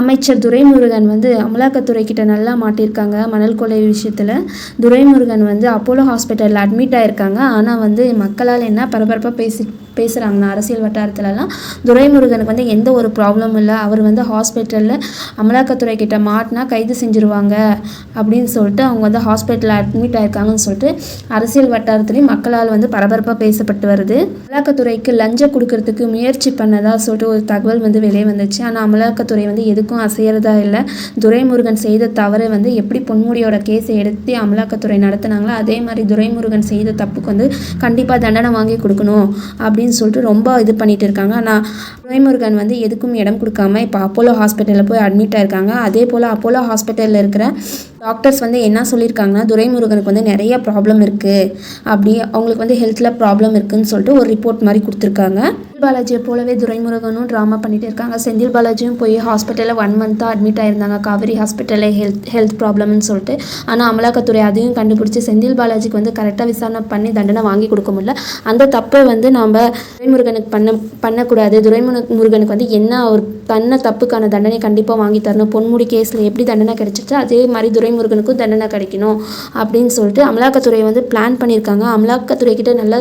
அமைச்சர் துரைமுருகன் வந்து அமலாக்கத்துறை கிட்ட நல்லா மாட்டியிருக்காங்க மணல் கொலை விஷயத்தில். துரைமுருகன் வந்து அப்போலோ ஹாஸ்பிட்டலில் அட்மிட் ஆகிருக்காங்க ஆனால் வந்து மக்களால் என்ன பரபரப்பாக பேசி பேசுகிறாங்கண்ணா அரசியல் வட்டாரத்துலலாம் துரைமுருகனுக்கு வந்து எந்த ஒரு ப்ராப்ளமும் இல்லை. அவர் வந்து ஹாஸ்பிட்டலில் அமலாக்கத்துறை கிட்ட மாட்டினா கைது செஞ்சுருவாங்க அப்படின்னு சொல்லிட்டு அவங்க வந்து ஹாஸ்பிட்டலில் அட்மிட் ஆயிருக்காங்கன்னு சொல்லிட்டு அரசியல் வட்டாரத்துலேயும் மக்களால் வந்து பரபரப்பாக பேசப்பட்டு வருது. அமலாக்கத்துறைக்கு லஞ்சம் கொடுக்கறதுக்கு முயற்சி பண்ணதா சொல்லிட்டு ஒரு தகவல் வந்து வெளியே வந்துச்சு. ஆனால் அமலாக்கத்துறை வந்து எதுக்கும் அசையறதா இல்லை. துரைமுருகன் செய்த தவறை வந்து எப்படி பொன்முடியோட கேஸை எடுத்து அமலாக்கத்துறை நடத்துனாங்களோ அதே மாதிரி துரைமுருகன் செய்த தப்புக்கு வந்து கண்டிப்பாக தண்டனை வாங்கி கொடுக்கணும் அப்படின்னு சொல்லிட்டு ரொம்ப இது பண்ணிட்டு இருக்காங்க. ஆனால் துரைமுருகன் வந்து எதுக்கும் இடம் கொடுக்காம இப்போ அப்போலோ ஹாஸ்பிட்டலில் போய் அட்மிட் ஆயிருக்காங்க அதே போல் அப்போலோ ஹாஸ்பிட்டலில் இருக்கிற டாக்டர்ஸ் வந்து என்ன சொல்லியிருக்காங்கன்னா துரைமுருகனுக்கு வந்து நிறைய ப்ராப்ளம் இருக்குது அப்படி அவங்களுக்கு வந்து ஹெல்த்தில் ப்ராப்ளம் இருக்குதுன்னு சொல்லிட்டு ஒரு ரிப்போர்ட் மாதிரி கொடுத்துருக்காங்க. பாலாஜியை போலவே துரைமுருகனும் ட்ராமா பண்ணிட்டு இருக்காங்க. செந்தில் பாலாஜியும் போய் ஹாஸ்பிட்டலில் ஒன் மந்த்தாக அட்மிட் ஆயிருந்தாங்க. காவேரி ஹாஸ்பிட்டலில் ஹெல்த் ஹெல்த் ப்ராப்ளம்னு சொல்லிட்டு. ஆனால் அமலாக்கத்துறை அதையும் கண்டுபிடிச்சி செந்தில் பாலாஜிக்கு வந்து கரெக்டாக விசாரணை பண்ணி தண்டனை வாங்கி கொடுக்க முடியல. அந்த தப்பை வந்து நாம் துரைமுருகனுக்கு பண்ண பண்ணக்கூடாது. துரைமுரு முருகனுக்கு வந்து என்ன ஒரு தன்ன தப்புக்கான தண்டனை கண்டிப்பாக வாங்கி தரணும். பொன்முடி கேஸில் எப்படி தண்டனை கிடைச்சிச்சோ அதே மாதிரி துரைமுருகனுக்கும் தண்டனை கிடைக்கணும் அப்படின்னு சொல்லிட்டு அமலாக்கத்துறை வந்து பிளான் பண்ணியிருக்காங்க. அமலாக்கத்துறை கிட்ட நல்லா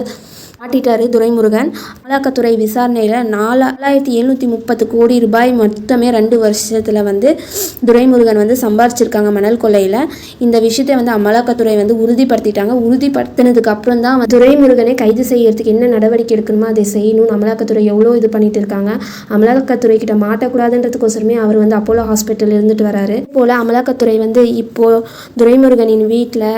மாட்டிட்டாரு துரைமுருகன். அமலாக்கத்துறை விசாரணையில் நாலாயிரத்தி எழுநூற்றி முப்பத்து கோடி ரூபாய் மொத்தமே ரெண்டு வருஷத்தில் வந்து துரைமுருகன் வந்து சம்பாரிச்சிருக்காங்க மணல் கொள்ளையில். இந்த விஷயத்தை வந்து அமலாக்கத்துறை வந்து உறுதிப்படுத்திட்டாங்க. உறுதிப்படுத்தினதுக்கு அப்புறம் தான் துரைமுருகனை கைது செய்யறதுக்கு என்ன நடவடிக்கை எடுக்கணுமோ அதை செய்யணும்னு அமலாக்கத்துறை எவ்வளோ இது பண்ணிட்டு இருக்காங்க. அமலாக்கத்துறை கிட்ட மாட்டக்கூடாதுன்றதுக்கோசரமே அவர் வந்து அப்போலோ ஹாஸ்பிட்டல் இருந்துட்டு வராரு. போல் அமலாக்கத்துறை வந்து இப்போ துரைமுருகனின் வீட்டில்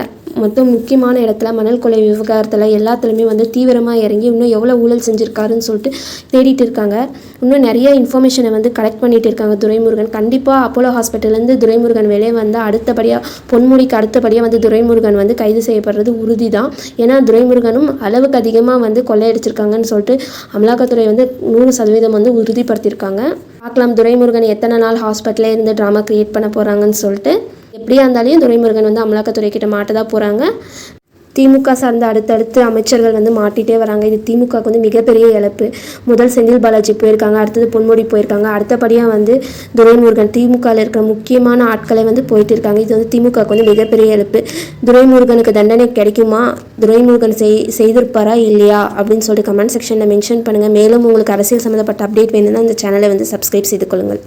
மொத்தம் முக்கியமான இடத்துல மணல் கொலை விவகாரத்தில் எல்லாத்துலேயுமே வந்து தீவிரமாக இறங்கி இன்னும் எவ்வளோ ஊழல் செஞ்சுருக்காருன்னு சொல்லிட்டு தேடிட்டு இருக்காங்க. இன்னும் நிறைய இன்ஃபர்மேஷனை வந்து கலெக்ட் பண்ணிட்டு இருக்காங்க துரைமுருகன். கண்டிப்பாக அப்போலோ ஹாஸ்பிட்டல்லேருந்து துரைமுருகன் வெளியே வந்து அடுத்தபடியாக பொன்முடிக்கு அடுத்தபடியாக வந்து துரைமுருகன் வந்து கைது செய்யப்படுறது உறுதி தான் ஏன்னா துரைமுருகனும் அளவுக்கு அதிகமாக வந்து கொள்ளையடிச்சிருக்காங்கன்னு சொல்லிட்டு அமலாக்கத்துறை வந்து நூறு சதவீதம் வந்து உறுதிப்படுத்தியிருக்காங்க. பார்க்கலாம் துரைமுருகன் எத்தனை நாள் ஹாஸ்பிட்டலே இருந்து ட்ராமா க்ரியேட் பண்ண போகிறாங்கன்னு சொல்லிட்டு. எப்படியா இருந்தாலும் துரைமுருகன் வந்து அமலாக்கத்துறை கிட்ட மாட்ட தான் போகிறாங்க திமுக சார்ந்த அடுத்தடுத்து அமைச்சர்கள் வந்து மாட்டிகிட்டே வராங்க. இது திமுகவுக்கு வந்து மிகப்பெரிய இழப்பு. முதல் செந்தில் பாலாஜி போயிருக்காங்க அடுத்தது பொன்முடி போயிருக்காங்க. அடுத்தபடியாக வந்து துரைமுருகன் திமுகவில் இருக்கிற முக்கியமான ஆட்களை வந்து போயிட்டு இருக்காங்க. இது வந்து திமுகவுக்கு வந்து மிகப்பெரிய இழப்பு. துரைமுருகனுக்கு தண்டனை கிடைக்குமா? துரைமுருகன் செய் செய்திருப்பாரா இல்லையா? அப்படின்னு சொல்லிட்டு கமெண்ட் செக்ஷனில் மென்ஷன் பண்ணுங்கள் மேலும் உங்களுக்கு அரசியல் சம்மந்தப்பட்ட அப்டேட் வேணும்னா இந்த சேனலை வந்து சப்ஸ்கிரைப் செய்து கொள்ளுங்கள்.